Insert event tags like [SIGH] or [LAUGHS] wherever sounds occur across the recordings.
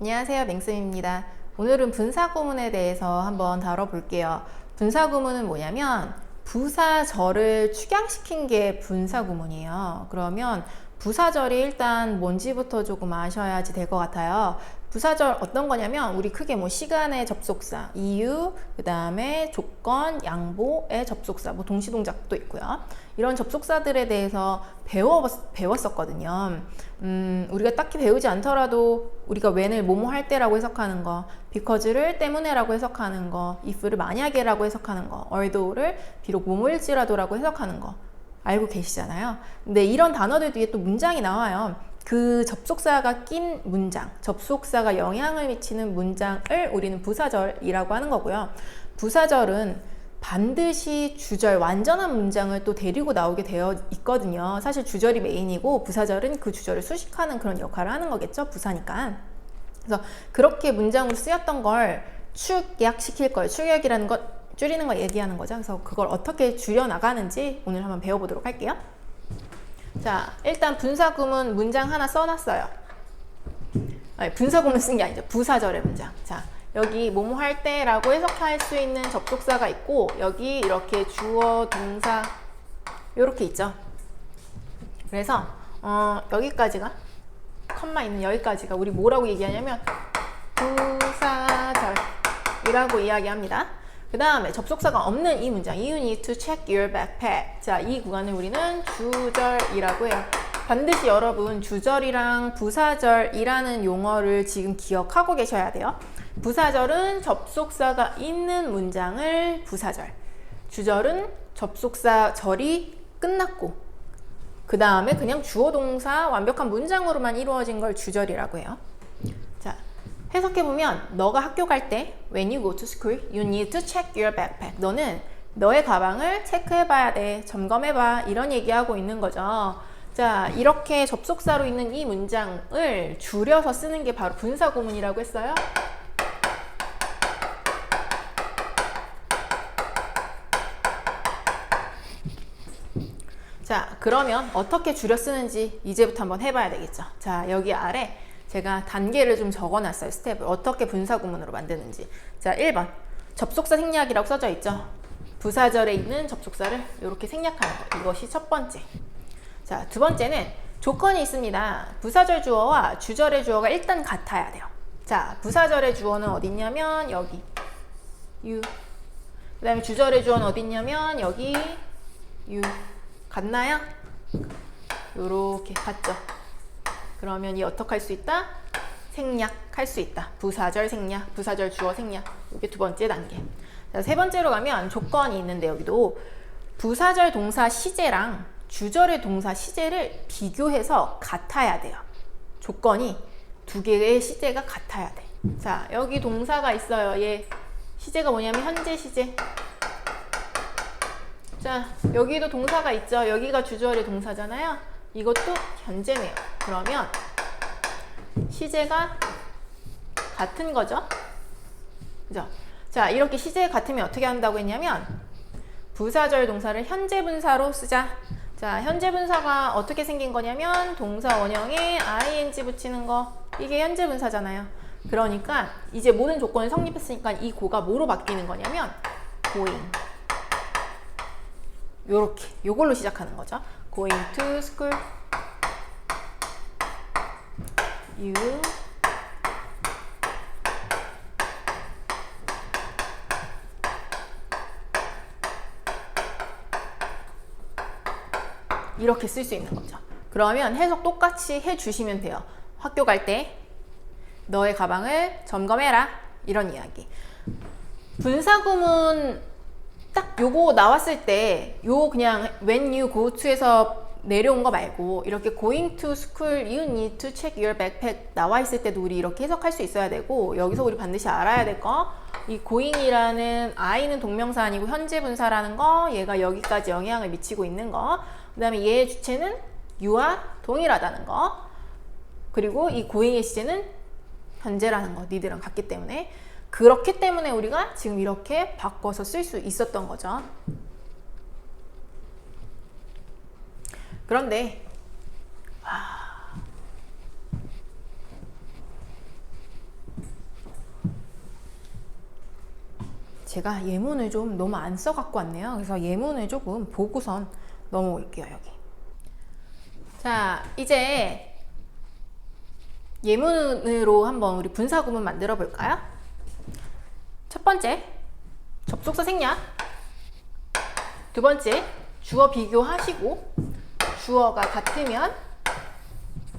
안녕하세요. 맹쌤입니다. 오늘은 분사구문에 대해서 한번 다뤄볼게요. 분사구문은 뭐냐면 부사절을 축양시킨 게 분사구문이에요. 그러면 부사절이 일단 뭔지부터 조금 아셔야지 될 것 같아요. 부사절 어떤 거냐면 우리 크게 뭐 시간의 접속사, 이유, 그 다음에 조건, 양보의 접속사, 뭐 동시동작도 있고요. 이런 접속사들에 대해서 배워, 배웠었거든요. 음, 우리가 딱히 배우지 않더라도 우리가 when을 뭐뭐 할 때라고 해석하는 거, because를 때문에라고 해석하는 거, if를 만약에라고 해석하는 거, although를 비록 뭐뭐일지라도라고 해석하는 거 알고 계시잖아요. 근데 이런 단어들 뒤에 또 문장이 나와요. 그 접속사가 낀 문장, 접속사가 영향을 미치는 문장을 우리는 부사절이라고 하는 거고요. 부사절은 반드시 주절, 완전한 문장을 또 데리고 나오게 되어 있거든요. 사실 주절이 메인이고 부사절은 그 주절을 수식하는 그런 역할을 하는 거겠죠. 부사니까. 그래서 그렇게 문장으로 쓰였던 걸 축약시킬 거예요. 축약이라는 것, 줄이는 거 얘기하는 거죠. 그래서 그걸 어떻게 줄여 나가는지 오늘 한번 배워보도록 할게요. 자, 일단 분사구문 문장 하나 써놨어요. 아니, 분사구문 쓴 게 아니죠. 부사절의 문장. 자, 여기 뭐뭐 할 때라고 해석할 수 있는 접속사가 있고 여기 이렇게 주어, 동사 이렇게 있죠. 그래서 어, 여기까지가 컴마 있는 여기까지가 우리 뭐라고 얘기하냐면 부사절이라고 이야기합니다. 그 다음에 접속사가 없는 이 문장 You need to check your backpack 자, 이 구간을 우리는 주절이라고 해요. 반드시 여러분 주절이랑 부사절이라는 용어를 지금 기억하고 계셔야 돼요. 부사절은 접속사가 있는 문장을 부사절 주절은 접속사 절이 끝났고 그 다음에 그냥 주어 동사 완벽한 문장으로만 이루어진 걸 주절이라고 해요. 자, 해석해 보면 너가 학교 갈 때 when you go to school, you need to check your backpack. 너는 너의 가방을 체크해 봐야 돼. 점검해 봐. 이런 얘기하고 있는 거죠. 자, 이렇게 접속사로 있는 이 문장을 줄여서 쓰는 게 바로 분사구문이라고 했어요. 자, 그러면 어떻게 줄여 쓰는지 이제부터 한번 해봐야 되겠죠. 자, 여기 아래 제가 단계를 좀 적어놨어요. 스텝을. 어떻게 분사구문으로 만드는지. 자, 1번. 접속사 생략이라고 써져 있죠. 부사절에 있는 접속사를 이렇게 생략하는 거. 이것이 첫 번째. 자, 두 번째는 조건이 있습니다. 부사절 주어와 주절의 주어가 일단 같아야 돼요. 자, 부사절의 주어는 어디 있냐면 여기. you. 그 다음에 주절의 주어는 어디 있냐면 여기. you. 같나요? 요렇게 같죠? 그러면 이 어떻게 할 수 있다? 생략할 수 있다. 부사절 생략, 부사절 주어 생략. 이게 두 번째 단계. 자, 세 번째로 가면 조건이 있는데 여기도 부사절 동사 시제랑 주절의 동사 시제를 비교해서 같아야 돼요. 조건이 두 개의 시제가 같아야 돼. 자, 여기 동사가 있어요. 얘 시제가 뭐냐면 현재 시제. 자, 여기도 동사가 있죠. 여기가 주절의 동사잖아요. 이것도 현재네요. 그러면 시제가 같은 거죠. 그죠? 자, 이렇게 시제 같으면 어떻게 한다고 했냐면 부사절 동사를 현재 분사로 쓰자. 자, 현재 분사가 어떻게 생긴 거냐면 동사 원형에 ing 붙이는 거. 이게 현재 분사잖아요. 그러니까 이제 모든 조건을 성립했으니까 이 고가 뭐로 바뀌는 거냐면 going. 요렇게 요걸로 시작하는 거죠. going to school. you 이렇게 쓸 수 있는 거죠. 그러면 해석 똑같이 해주시면 돼요. 학교 갈 때 너의 가방을 점검해라. 이런 이야기. 분사구문 딱 요거 나왔을 때 요 그냥 when you go to에서 내려온 거 말고 이렇게 going to school you need to check your backpack 나와 있을 때도 우리 이렇게 해석할 수 있어야 되고 여기서 우리 반드시 알아야 될 거. 이 going이라는 I는 동명사 아니고 현재 분사라는 거 얘가 여기까지 영향을 미치고 있는 거그 다음에 얘의 주체는 you와 동일하다는 거. 그리고 이 going의 시제는 현재라는 거 니들랑 같기 때문에 그렇기 때문에 우리가 지금 이렇게 바꿔서 쓸 수 있었던 거죠. 그런데 아. 제가 예문을 좀 너무 안 써갖고 왔네요. 그래서 예문을 조금 보고선 넘어올게요, 여기. 자, 이제 예문으로 한번 우리 분사 구문 만들어 볼까요? 첫 번째, 접속사 생략. 두 번째, 주어 비교하시고 주어가 같으면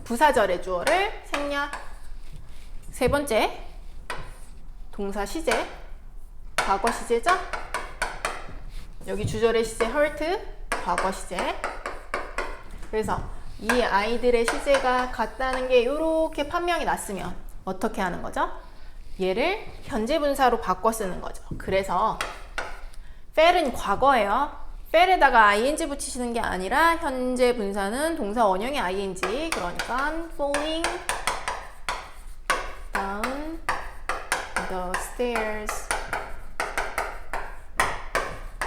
부사절의 주어를 생략. 세 번째, 동사 시제, 과거 시제죠? 여기 주절의 시제 hurt, 과거 시제. 그래서 이 아이들의 시제가 같다는 게 이렇게 판명이 났으면 어떻게 하는 거죠? 얘를 현재 분사로 바꿔 쓰는 거죠. 그래서 fail은 과거예요. fail에다가 ing 붙이시는 게 아니라 현재 분사는 동사 원형의 ing 그러니까 falling down the stairs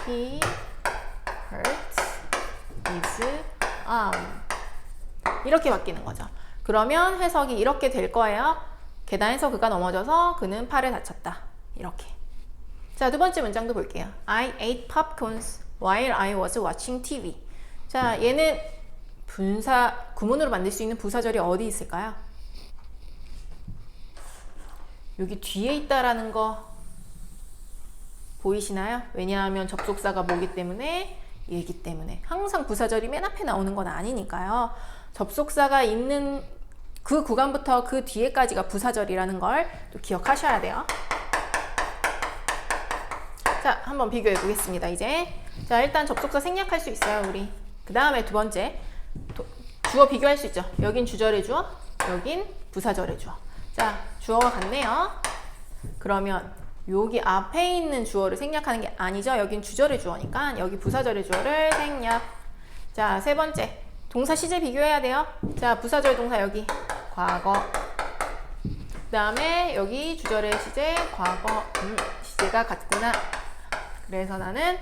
he hurt his arm 이렇게 바뀌는 거죠. 그러면 해석이 이렇게 될 거예요. 계단에서 그가 넘어져서 그는 팔을 다쳤다. 이렇게. 자, 두 번째 문장도 볼게요. I ate popcorns while I was watching TV. 자, 얘는 분사, 구문으로 만들 수 있는 부사절이 어디 있을까요? 여기 뒤에 있다라는 거 보이시나요? 왜냐하면 접속사가 뭐기 때문에 얘기 때문에 항상 부사절이 맨 앞에 나오는 건 아니니까요. 접속사가 있는 그 구간부터 그 뒤에까지가 부사절이라는 걸 또 기억하셔야 돼요. 자, 한번 비교해 보겠습니다. 이제 자 일단 접속사 생략할 수 있어요, 우리. 그 다음에 두 번째 도, 주어 비교할 수 있죠. 여긴 주절의 주어, 여긴 부사절의 주어. 자, 주어가 같네요. 그러면 여기 앞에 있는 주어를 생략하는 게 아니죠. 여긴 주절의 주어니까 여기 부사절의 주어를 생략. 자, 세 번째. 동사 시제 비교해야 돼요. 자, 부사절 동사 여기 과거. 그 다음에 여기 주절의 시제 과거. 음, 시제가 같구나. 그래서 나는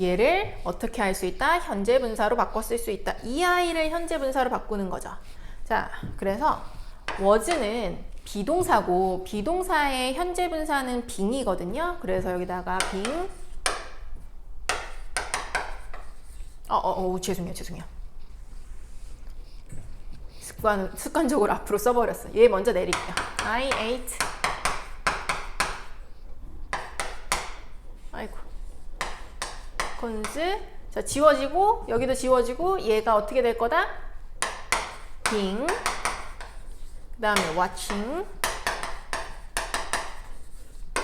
얘를 어떻게 할 수 있다? 현재 분사로 바꿔 쓸 수 있다. 이 아이를 현재 분사로 바꾸는 거죠. 자, 그래서 was는 비동사고 비동사의 현재 분사는 빙이거든요. 그래서 여기다가 빙. 어, 어, 어, 죄송해요, 죄송해요. 습관, 습관적으로 앞으로 써버렸어. 얘 먼저 내릴게요. I ate. 아이고. 콘즈. 자, 지워지고, 여기도 지워지고, 얘가 어떻게 될 거다? 빙. 그 다음에 watching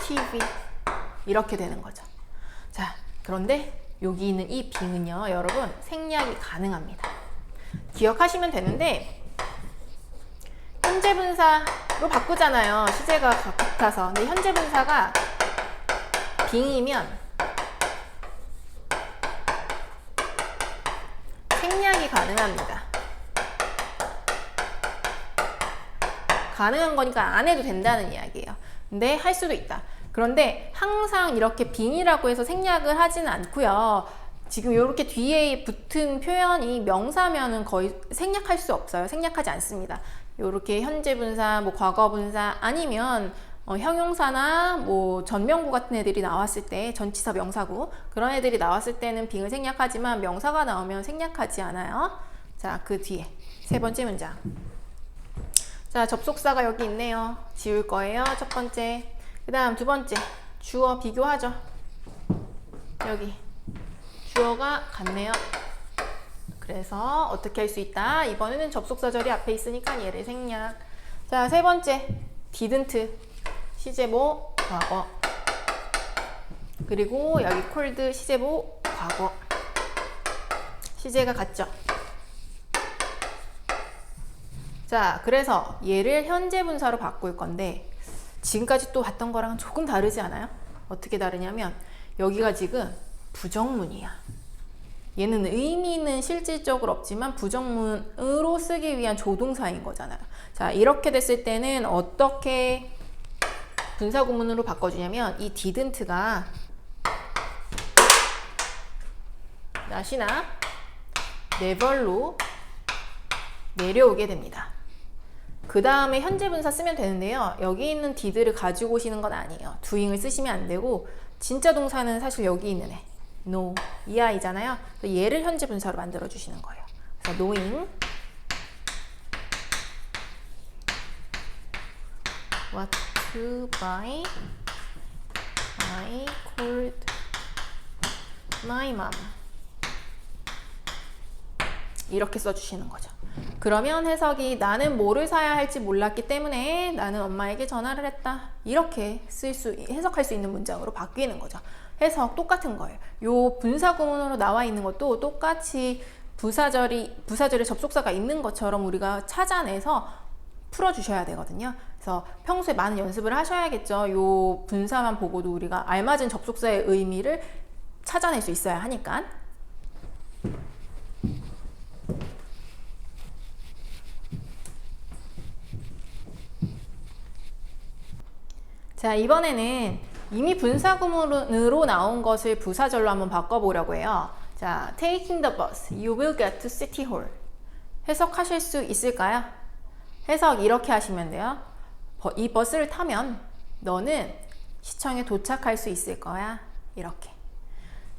TV 이렇게 되는 거죠. 자, 그런데 여기 있는 이 빙은요, 여러분 생략이 가능합니다. 기억하시면 되는데 현재 분사로 바꾸잖아요. 시제가 같아서. 근데 현재 분사가 빙이면 생략이 가능합니다. 가능한 거니까 안 해도 된다는 이야기예요. 근데 할 수도 있다. 그런데 항상 이렇게 빙이라고 해서 생략을 하지는 않고요. 지금 이렇게 뒤에 붙은 표현이 명사면은 거의 생략할 수 없어요. 생략하지 않습니다. 이렇게 현재 분사, 뭐 과거 분사 아니면 어, 형용사나 뭐 전명구 같은 애들이 나왔을 때 전치사 명사구 그런 애들이 나왔을 때는 빙을 생략하지만 명사가 나오면 생략하지 않아요. 자, 그 뒤에 세 번째 문장. 자, 접속사가 여기 있네요. 지울 거예요. 첫 번째. 그 다음 두 번째. 주어 비교하죠. 여기. 주어가 같네요. 그래서 어떻게 할 수 있다? 이번에는 접속사절이 앞에 있으니까 얘를 생략. 자, 세 번째. didn't. 시제보 과거. 그리고 여기 콜드 시제보 과거. 시제가 같죠? 자, 그래서 얘를 현재 분사로 바꿀 건데 지금까지 또 봤던 거랑은 조금 다르지 않아요? 어떻게 다르냐면 여기가 지금 부정문이야. 얘는 의미는 실질적으로 없지만 부정문으로 쓰기 위한 조동사인 거잖아요. 자, 이렇게 됐을 때는 어떻게 분사구문으로 바꿔주냐면 이 didn't가 나시나 never로 내려오게 됩니다. 그 다음에 현재 분사 쓰면 되는데요. 여기 있는 did를 가지고 오시는 건 아니에요. doing을 쓰시면 안 되고 진짜 동사는 사실 여기 있는 애. Know 이 아이잖아요. 얘를 현재 분사로 만들어 주시는 거예요. 그래서 knowing what to buy I called my mom 이렇게 써주시는 거죠. 그러면 해석이 나는 뭐를 사야 할지 몰랐기 때문에 나는 엄마에게 전화를 했다. 이렇게 쓸 수, 해석할 수 있는 문장으로 바뀌는 거죠. 해석 똑같은 거예요. 요 분사 구문으로 나와 있는 것도 똑같이 부사절이, 부사절에 접속사가 있는 것처럼 우리가 찾아내서 풀어 주셔야 되거든요. 그래서 평소에 많은 연습을 하셔야겠죠. 요 분사만 보고도 우리가 알맞은 접속사의 의미를 찾아낼 수 있어야 하니까. 자, 이번에는 이미 분사구문으로 나온 것을 부사절로 한번 바꿔보려고 해요. 자, taking the bus, you will get to city hall. 해석하실 수 있을까요? 해석 이렇게 하시면 돼요. 버- 이 버스를 타면 너는 시청에 도착할 수 있을 거야. 이렇게.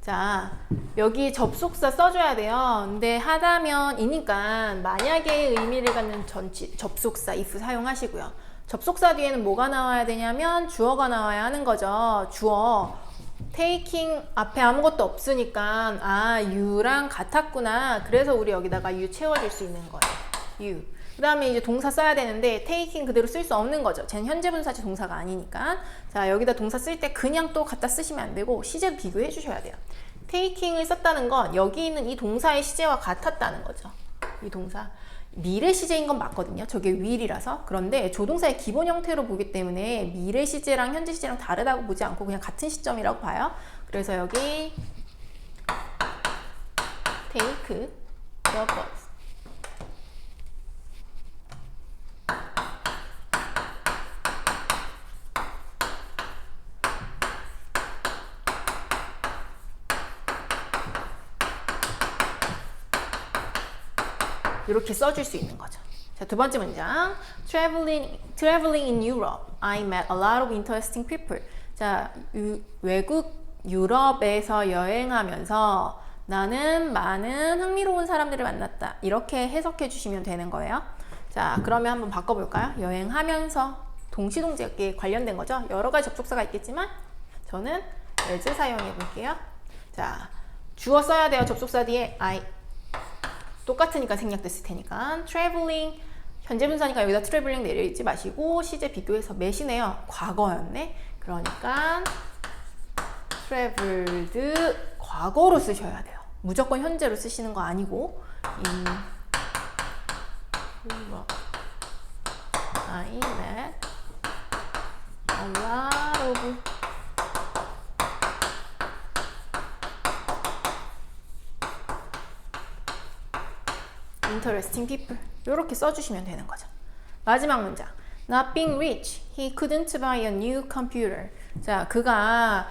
자, 여기 접속사 써줘야 돼요. 근데 하다면 이니까 만약의 의미를 갖는 전치, 접속사 if 사용하시고요. 접속사 뒤에는 뭐가 나와야 되냐면 주어가 나와야 하는 거죠. 주어. taking 앞에 아무것도 없으니까 아 you랑 같았구나. 그래서 우리 여기다가 you 채워줄 수 있는 거예요. you. 그 다음에 이제 동사 써야 되는데 taking 그대로 쓸 수 없는 거죠. 쟤는 현재 분사지 동사가 아니니까. 자 여기다 동사 쓸 때 그냥 또 갖다 쓰시면 안 되고 시제도 비교해 주셔야 돼요. taking을 썼다는 건 여기 있는 이 동사의 시제와 같았다는 거죠. 이 동사. 미래 시제인 건 맞거든요. 저게 will이라서. 그런데 조동사의 기본 형태로 보기 때문에 미래 시제랑 현재 시제랑 다르다고 보지 않고 그냥 같은 시점이라고 봐요. 그래서 여기 take the bus. 이렇게 써줄 수 있는 거죠. 자, 두 번째 문장. Traveling, traveling in Europe, I met a lot of interesting people. 자, 유, 외국 유럽에서 여행하면서 나는 많은 흥미로운 사람들을 만났다. 이렇게 해석해 주시면 되는 거예요. 자, 그러면 한번 바꿔볼까요? 여행하면서 동시동작에 관련된 거죠. 여러 가지 접속사가 있겠지만 저는 as 사용해 볼게요. 자, 주어 써야 돼요. 접속사 뒤에 I 똑같으니까 생략됐을 테니까. traveling 현재 분사니까 여기다 traveling 내려있지 마시고 시제 비교해서 몇이네요. 과거였네. 그러니까 traveled 과거로 쓰셔야 돼요. 무조건 현재로 쓰시는 거 아니고. in Europe I met a lot of interesting people 이렇게 써주시면 되는 거죠. 마지막 문장. Not being rich, he couldn't buy a new computer. 자, 그가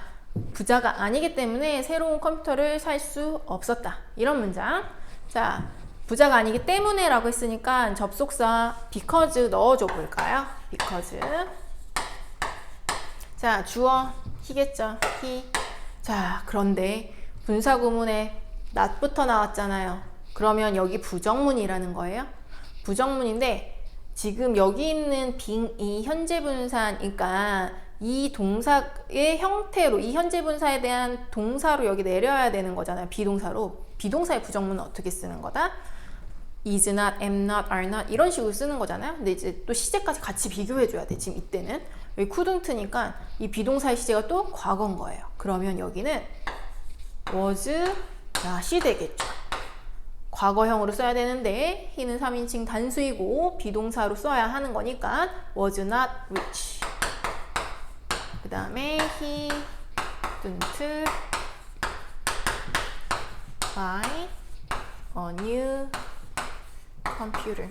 부자가 아니기 때문에 새로운 컴퓨터를 살 수 없었다. 이런 문장. 자, 부자가 아니기 때문에 라고 했으니까 접속사 because 넣어줘 볼까요? because. 자, 주어 he겠죠. he. 자, 그런데 분사 구문에 not부터 나왔잖아요. 그러면 여기 부정문이라는 거예요. 부정문인데 지금 여기 있는 빙이 현재 분사니까 이 동사의 형태로 이 현재 분사에 대한 동사로 여기 내려야 되는 거잖아요. 비동사로. 비동사의 부정문은 어떻게 쓰는 거다? is not, am not, are not 이런 식으로 쓰는 거잖아요. 근데 이제 또 시제까지 같이 비교해 줘야 돼. 지금 이때는 여기 couldn't니까 이 비동사의 시제가 또 과거인 거예요. 그러면 여기는 was not이 되겠죠. 과거형으로 써야 되는데 he는 3인칭 단수이고 비동사로 써야 하는 거니까 was not rich. 그 다음에 he didn't buy a new computer.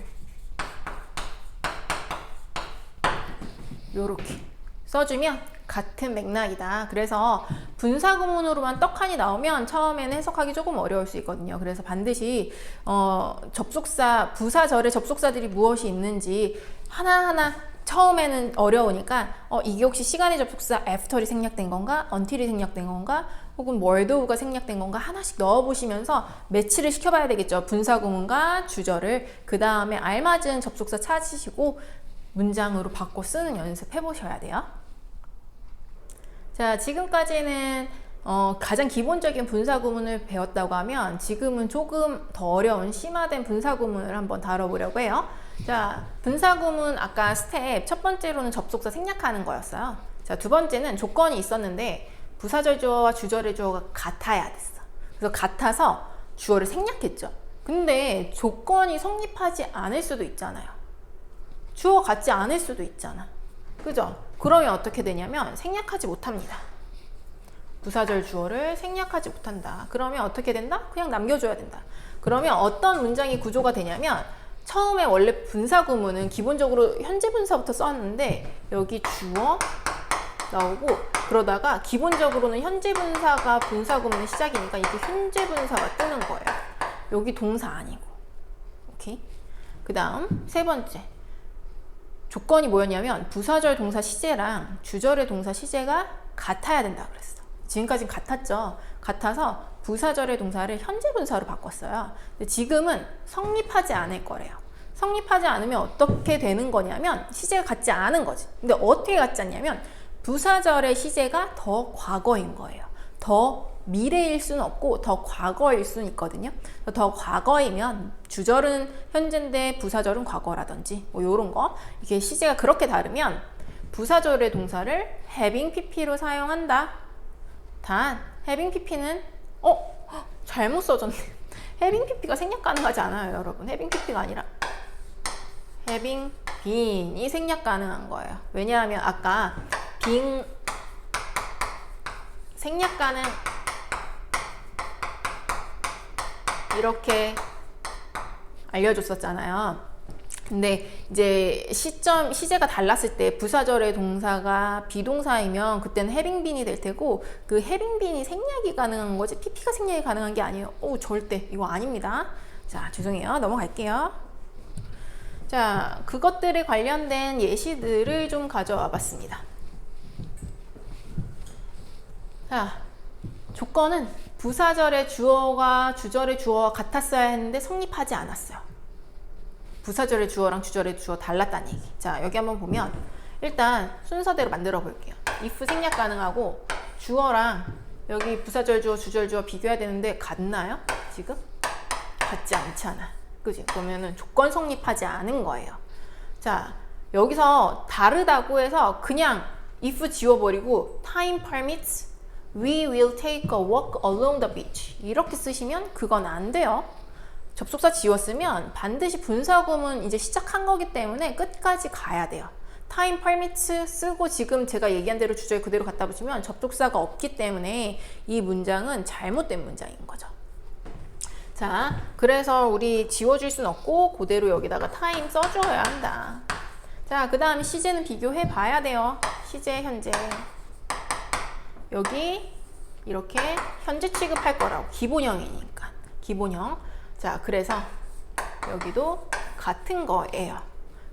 요렇게 써주면 같은 맥락이다. 그래서 분사 구문으로만 떡하니 나오면 처음에는 해석하기 조금 어려울 수 있거든요. 그래서 반드시 어, 접속사 부사절의 접속사들이 무엇이 있는지 하나하나 처음에는 어려우니까 어, 이게 혹시 시간의 접속사 after이 생략된 건가? until이 생략된 건가? 혹은 word가 생략된 건가? 하나씩 넣어보시면서 매치를 시켜봐야 되겠죠. 분사구문과 주절을 그 다음에 알맞은 접속사 찾으시고 문장으로 바꿔 쓰는 연습 해보셔야 돼요. 자, 지금까지는 어, 가장 기본적인 분사구문을 배웠다고 하면 지금은 조금 더 어려운 심화된 분사구문을 한번 다뤄보려고 해요. 자, 분사구문 아까 스텝 첫 번째로는 접속사 생략하는 거였어요. 자, 두 번째는 조건이 있었는데 부사절 주어와 주절의 주어가 같아야 됐어. 그래서 같아서 주어를 생략했죠. 근데 조건이 성립하지 않을 수도 있잖아요. 주어 같지 않을 수도 있잖아. 그죠? 그러면 어떻게 되냐면 생략하지 못합니다. 부사절 주어를 생략하지 못한다. 그러면 어떻게 된다? 그냥 남겨줘야 된다. 그러면 어떤 문장이 구조가 되냐면 처음에 원래 분사 구문은 기본적으로 현재 분사부터 썼는데 여기 주어 나오고 그러다가 기본적으로는 현재 분사가 분사 구문의 시작이니까 이게 현재 분사가 뜨는 거예요. 여기 동사 아니고. 오케이? 그 다음 세 번째. 조건이 뭐였냐면 부사절 동사 시제랑 주절의 동사 시제가 같아야 된다 그랬어. 지금까지는 같았죠. 같아서 부사절의 동사를 현재 분사로 바꿨어요. 근데 지금은 성립하지 않을 거래요. 성립하지 않으면 어떻게 되는 거냐면 시제가 같지 않은 거지. 근데 어떻게 같지 않냐면 부사절의 시제가 더 과거인 거예요. 더 미래일 수는 없고 더 과거일 수는 있거든요. 더 과거이면 주절은 현재인데 부사절은 과거라든지 뭐 이런 거 이게 시제가 그렇게 다르면 부사절의 동사를 having pp로 사용한다. 단 having pp는 어 잘못 써졌네. [LAUGHS] having pp가 생략 가능하지 않아요, 여러분. having pp가 아니라 having been이 생략 가능한 거예요. 왜냐하면 아까 being 생략 가능 이렇게 알려줬었잖아요. 근데 이제 시점 시제가 달랐을 때 부사절의 동사가 비동사이면 그때는 해빙빈이 될 테고 그 해빙빈이 생략이 가능한 거지 PP가 생략이 가능한 게 아니에요. 오 절대 이거 아닙니다. 자 죄송해요 넘어갈게요. 자 그것들에 관련된 예시들을 좀 가져와 봤습니다. 자 조건은 부사절의 주어가 주절의 주어와 같았어야 했는데 성립하지 않았어요. 부사절의 주어랑 주절의 주어 달랐다는 얘기. 자, 여기 한번 보면 일단 순서대로 만들어 볼게요. if 생략 가능하고 주어랑 여기 부사절 주어, 주절 주어 비교해야 되는데 같나요? 지금? 같지 않잖아. 그지? 그러면은 조건 성립하지 않은 거예요. 자, 여기서 다르다고 해서 그냥 if 지워버리고 time permits We will take a walk along the beach. 이렇게 쓰시면 그건 안 돼요. 접속사 지웠으면 반드시 분사구문 이제 시작한 거기 때문에 끝까지 가야 돼요. time permits 쓰고 지금 제가 얘기한 대로 주절 그대로 갖다 붙이면 접속사가 없기 때문에 이 문장은 잘못된 문장인 거죠. 자, 그래서 우리 지워줄 순 없고 그대로 여기다가 time 써줘야 한다. 자, 그 다음에 시제는 비교해 봐야 돼요. 시제, 현재. 여기 이렇게 현재 취급할 거라고. 기본형이니까. 기본형. 자 그래서 여기도 같은 거예요.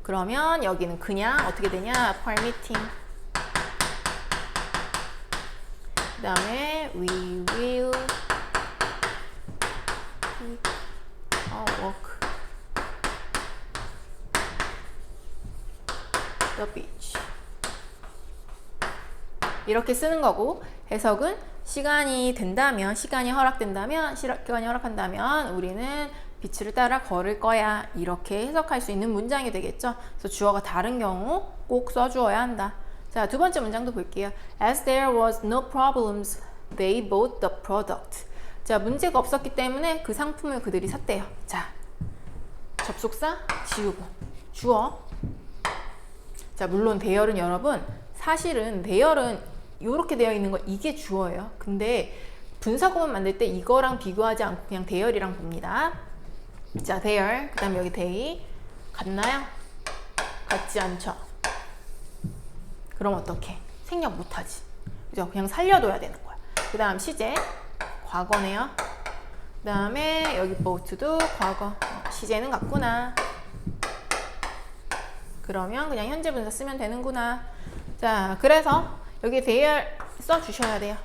그러면 여기는 그냥 어떻게 되냐? permitting. 그 다음에 we will walk. The beach 이렇게 쓰는 거고 해석은 시간이 된다면 시간이 허락된다면 시간이 허락한다면 우리는 빛을 따라 걸을 거야. 이렇게 해석할 수 있는 문장이 되겠죠? 그래서 주어가 다른 경우 꼭 써주어야 한다. 자 두 번째 문장도 볼게요. As there was no problems they bought the product. 자 문제가 없었기 때문에 그 상품을 그들이 샀대요. 자 접속사 지우고. 주어. 자 물론 대열은 여러분. 사실은 대열은 이렇게 되어 있는 거 이게 주어예요. 근데 분사구문 만들 때 이거랑 비교하지 않고 그냥 대열이랑 봅니다. 자, 대열. 그 다음에 여기 대이. 같나요? 같지 않죠? 그럼 어떻게? 생략 못하지. 그죠? 그냥 살려둬야 되는 거야. 그 다음 시제. 과거네요. 그 다음에 여기 보트도 과거. 어, 시제는 같구나. 그 그러면 그냥 현재 분사 쓰면 되는구나. 자, 그래서 여기 there 써 주셔야 돼요.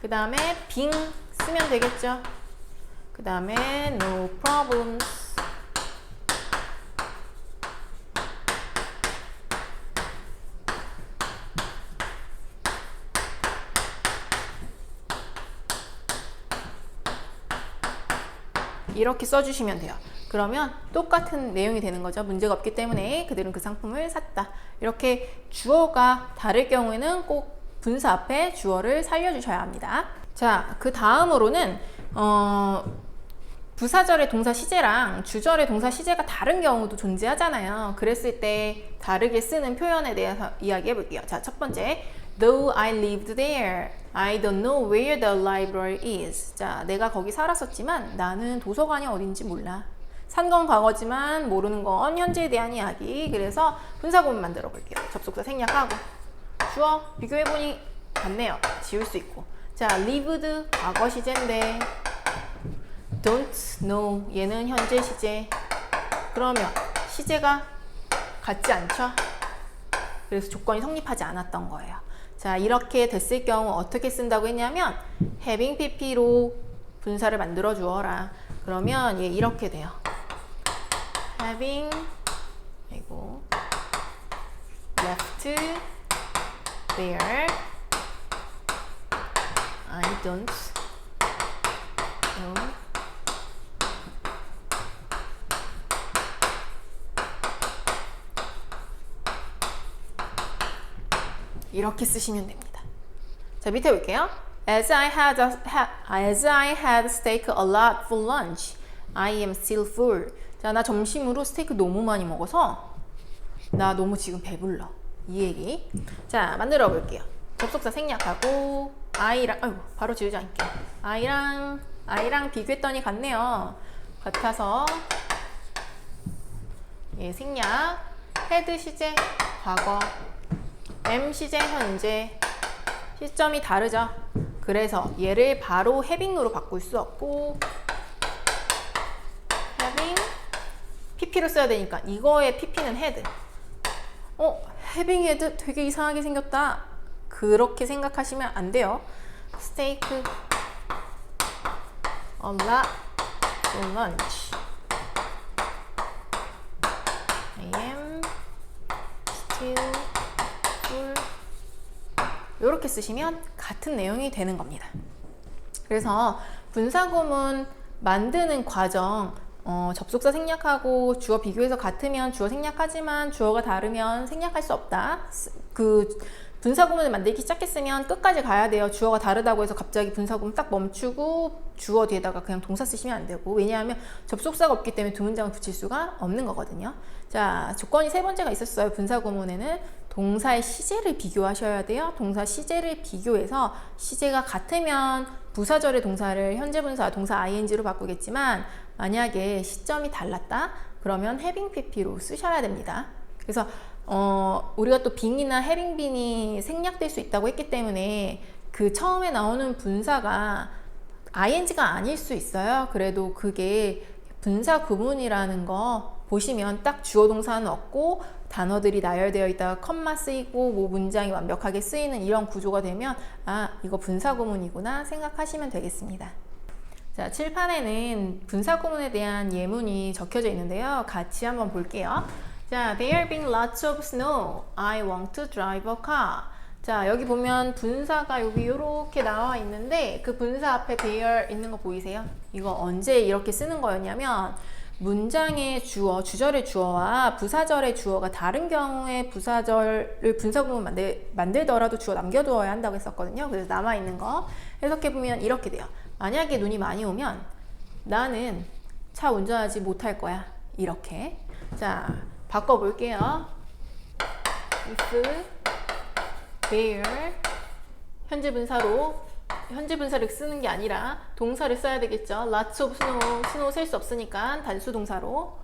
그 다음에 being 쓰면 되겠죠. 그 다음에 no problems. 이렇게 써주시면 돼요. 그러면 똑같은 내용이 되는 거죠. 문제가 없기 때문에 그들은 그 상품을 샀다. 이렇게 주어가 다를 경우에는 꼭 분사 앞에 주어를 살려주셔야 합니다. 자, 그 다음으로는 어, 부사절의 동사 시제랑 주절의 동사 시제가 다른 경우도 존재하잖아요. 그랬을 때 다르게 쓰는 표현에 대해서 이야기해 볼게요. 자, 첫 번째. Though I lived there, I don't know where the library is. 자, 내가 거기 살았었지만 나는 도서관이 어딘지 몰라. 산건 과거지만 모르는 건 현재에 대한 이야기. 그래서 분사 구문 만들어 볼게요. 접속사 생략하고. 주어 비교해 보니 같네요. 지울 수 있고. 자, lived 과거 시제인데 don't know 얘는 현재 시제. 그러면 시제가 같지 않죠? 그래서 조건이 성립하지 않았던 거예요. 자, 이렇게 됐을 경우 어떻게 쓴다고 했냐면 having pp로 분사를 만들어 주어라. 그러면 얘 이렇게 돼요. Having 그리고 left there I don't know 이렇게 쓰시면 됩니다. 자, 밑에 볼게요. As I had a, ha, as I had steak a lot for lunch, I am still full. 자, 나 점심으로 스테이크 너무 많이 먹어서 나 너무 지금 배불러. 이 얘기. 자, 만들어 볼게요. 접속사 생략하고 I랑 아이고, 바로 지우지 않게. I랑 I랑 비교했더니 같네요. 같아서 예, 생략. 헤드 시제 과거 M 시제 현재 시점이 다르죠. 그래서 얘를 바로 해빙으로 바꿀 수 없고 해빙 PP로 써야 되니까 이거의 PP는 헤드. 어, 해빙 헤드 되게 이상하게 생겼다. 그렇게 생각하시면 안 돼요. 스테이크 lunch. I am still full. 이렇게 쓰시면 같은 내용이 되는 겁니다. 그래서 분사구문 만드는 과정 어, 접속사 생략하고 주어 비교해서 같으면 주어 생략하지만 주어가 다르면 생략할 수 없다. 스- 그 분사 구문을 만들기 시작했으면 끝까지 가야 돼요. 주어가 다르다고 해서 갑자기 분사 구문 딱 멈추고 주어 뒤에다가 그냥 동사 쓰시면 안 되고 왜냐하면 접속사가 없기 때문에 두 문장을 붙일 수가 없는 거거든요. 자, 조건이 세 번째가 있었어요. 분사 구문에는 동사의 시제를 비교하셔야 돼요. 동사 시제를 비교해서 시제가 같으면 부사절의 동사를 현재 분사 동사 ing로 바꾸겠지만 만약에 시점이 달랐다 그러면 having pp로 쓰셔야 됩니다. 그래서 어, 우리가 또 빙이나 having 빙이 생략될 수 있다고 했기 때문에 그 처음에 나오는 분사가 ing가 아닐 수 있어요. 그래도 그게 분사 구문이라는 거 보시면 딱 주어 동사는 없고 단어들이 나열되어 있다가 컴마 쓰이고 뭐 문장이 완벽하게 쓰이는 이런 구조가 되면 아 이거 분사 구문이구나 생각하시면 되겠습니다. 자 칠판에는 분사 구문에 대한 예문이 적혀져 있는데요. 같이 한번 볼게요. 자 there being lots of snow, I want to drive a car. 자 여기 보면 분사가 여기 이렇게 나와 있는데 그 분사 앞에 there 있는 거 보이세요? 이거 언제 이렇게 쓰는 거였냐면 문장의 주어, 주절의 주어와 부사절의 주어가 다른 경우에 부사절을 분사구문 만들, 만들더라도 주어 남겨두어야 한다고 했었거든요. 그래서 남아있는 거 해석해보면 이렇게 돼요. 만약에 눈이 많이 오면 나는 차 운전하지 못할 거야. 이렇게. 자, 바꿔볼게요. if, there, 현재 분사로 현재 분사를 쓰는 게 아니라 동사를 써야 되겠죠. lots of snow, snow 셀 수 없으니까 단수 동사로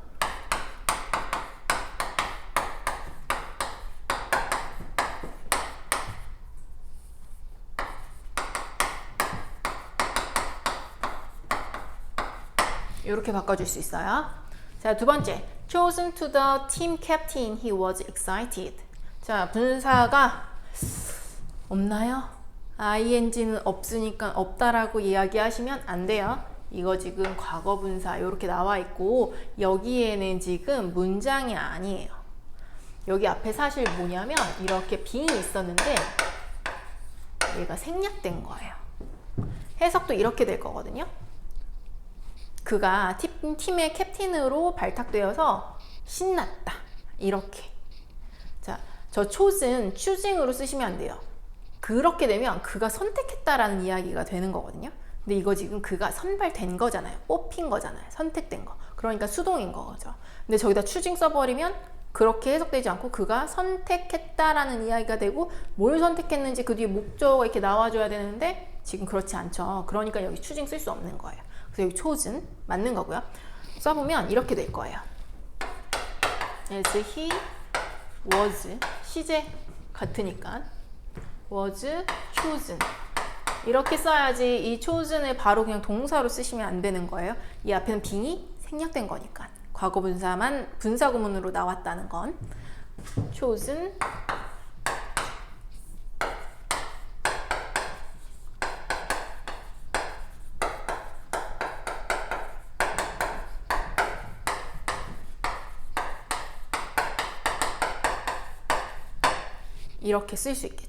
이렇게 바꿔줄 수 있어요. 자, 두 번째. chosen to the team captain, he was excited. 자, 분사가 없나요? Ing는 없으니까 없다라고 이야기하시면 안 돼요. 이거 지금 과거 분사 이렇게 나와 있고 여기에는 지금 문장이 아니에요. 여기 앞에 사실 뭐냐면 이렇게 빙이 있었는데 얘가 생략된 거예요. 해석도 이렇게 될 거거든요. 그가 팀, 팀의 캡틴으로 발탁되어서 신났다. 이렇게. 자, 저 chosen, choosing으로 쓰시면 안 돼요. 그렇게 되면 그가 선택했다라는 이야기가 되는 거거든요. 근데 이거 지금 그가 선발된 거잖아요. 뽑힌 거잖아요. 선택된 거. 그러니까 수동인 거죠. 근데 저기다 choosing 써버리면 그렇게 해석되지 않고 그가 선택했다라는 이야기가 되고 뭘 선택했는지 그 뒤에 목적어가 이렇게 나와줘야 되는데 지금 그렇지 않죠. 그러니까 여기 choosing 쓸수 없는 거예요. 그래서 여기 chosen 맞는 거고요. 써보면 이렇게 될 거예요. as he was 시제 같으니까 was chosen 이렇게 써야지 이 chosen을 바로 그냥 동사로 쓰시면 안 되는 거예요. 이 앞에는 빙이 생략된 거니까 과거 분사만 분사 구문으로 나왔다는 건 chosen 이렇게 쓸 수 있겠죠.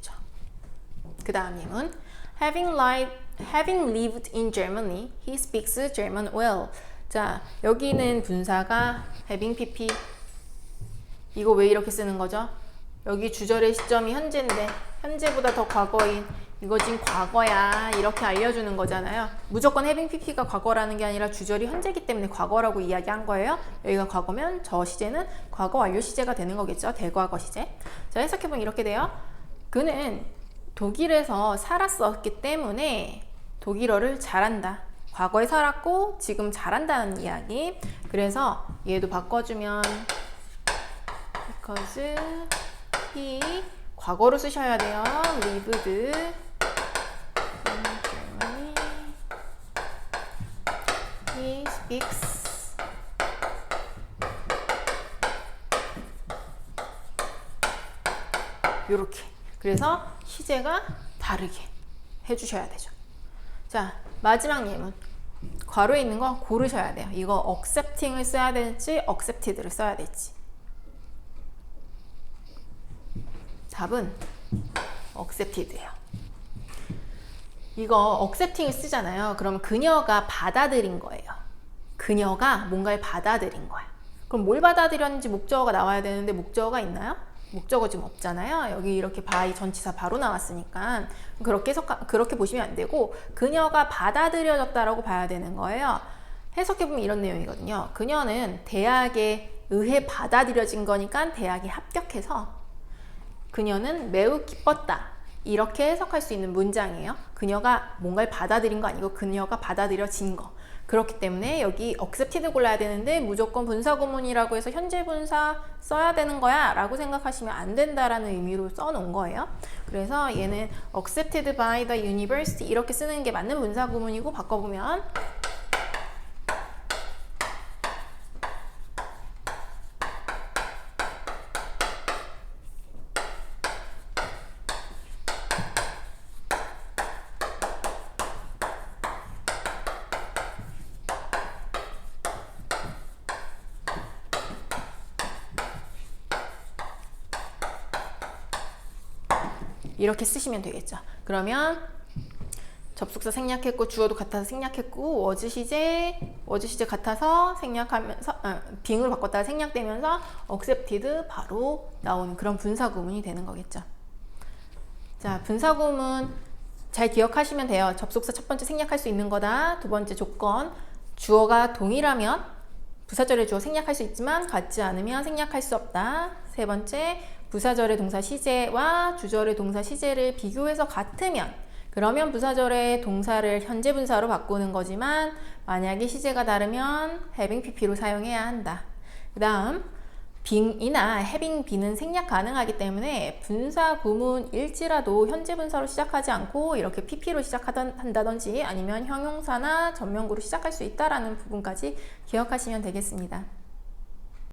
그 다음 예문 having, li having lived in Germany, he speaks German well. 자, 여기는 분사가 having pp 이거 왜 이렇게 쓰는 거죠? 여기 주절의 시점이 현재인데 현재보다 더 과거인 이거 지금 과거야 이렇게 알려주는 거잖아요. 무조건 having pp가 과거라는 게 아니라 주절이 현재이기 때문에 과거라고 이야기한 거예요. 여기가 과거면 저 시제는 과거 완료 시제가 되는 거겠죠. 대과거 시제. 자 해석해보면 이렇게 돼요. 그는 독일에서 살았었기 때문에 독일어를 잘한다. 과거에 살았고 지금 잘한다는 이야기. 그래서 얘도 바꿔주면 because he 과거로 쓰셔야 돼요. lived. He speaks 요렇게. 그래서 시제가 다르게 해주셔야 되죠. 자, 마지막 예문. 괄호에 있는 거 고르셔야 돼요. 이거 accepting을 써야 될지 accepted를 써야 될지. 답은 accepted예요. 이거 accepting을 쓰잖아요. 그럼 그녀가 받아들인 거예요. 그녀가 뭔가를 받아들인 거야. 그럼 뭘 받아들였는지 목적어가 나와야 되는데 목적어가 있나요? 목적어 지금 없잖아요. 여기 이렇게 바이 전치사 바로 나왔으니까 그렇게 해석 그렇게 보시면 안 되고 그녀가 받아들여졌다라고 봐야 되는 거예요. 해석해 보면 이런 내용이거든요. 그녀는 대학에 의해 받아들여진 거니까 대학에 합격해서 그녀는 매우 기뻤다. 이렇게 해석할 수 있는 문장이에요. 그녀가 뭔가를 받아들인 거 아니고 그녀가 받아들여진 거. 그렇기 때문에 여기 accepted 골라야 되는데 무조건 분사 구문이라고 해서 현재 분사 써야 되는 거야 라고 생각하시면 안 된다라는 의미로 써놓은 거예요. 그래서 얘는 accepted by the university 이렇게 쓰는 게 맞는 분사 구문이고 바꿔보면 이렇게 쓰시면 되겠죠. 그러면 접속사 생략했고 주어도 같아서 생략했고 워즈 시제 워즈 시제 같아서 생략하면서 아, 빙으로 바꿨다가 생략되면서 accepted 바로 나오는 그런 분사 구문이 되는 거겠죠. 자 분사 구문 잘 기억하시면 돼요. 접속사 첫 번째 생략할 수 있는 거다. 두 번째 조건 주어가 동일하면 부사절의 주어 생략할 수 있지만 같지 않으면 생략할 수 없다. 세 번째 부사절의 동사 시제와 주절의 동사 시제를 비교해서 같으면 그러면 부사절의 동사를 현재 분사로 바꾸는 거지만 만약에 시제가 다르면 having pp로 사용해야 한다. 그 다음 빙이나 having be는 생략 가능하기 때문에 분사 구문 일지라도 현재 분사로 시작하지 않고 이렇게 pp로 시작한다든지 아니면 형용사나 전명구로 시작할 수 있다라는 부분까지 기억하시면 되겠습니다.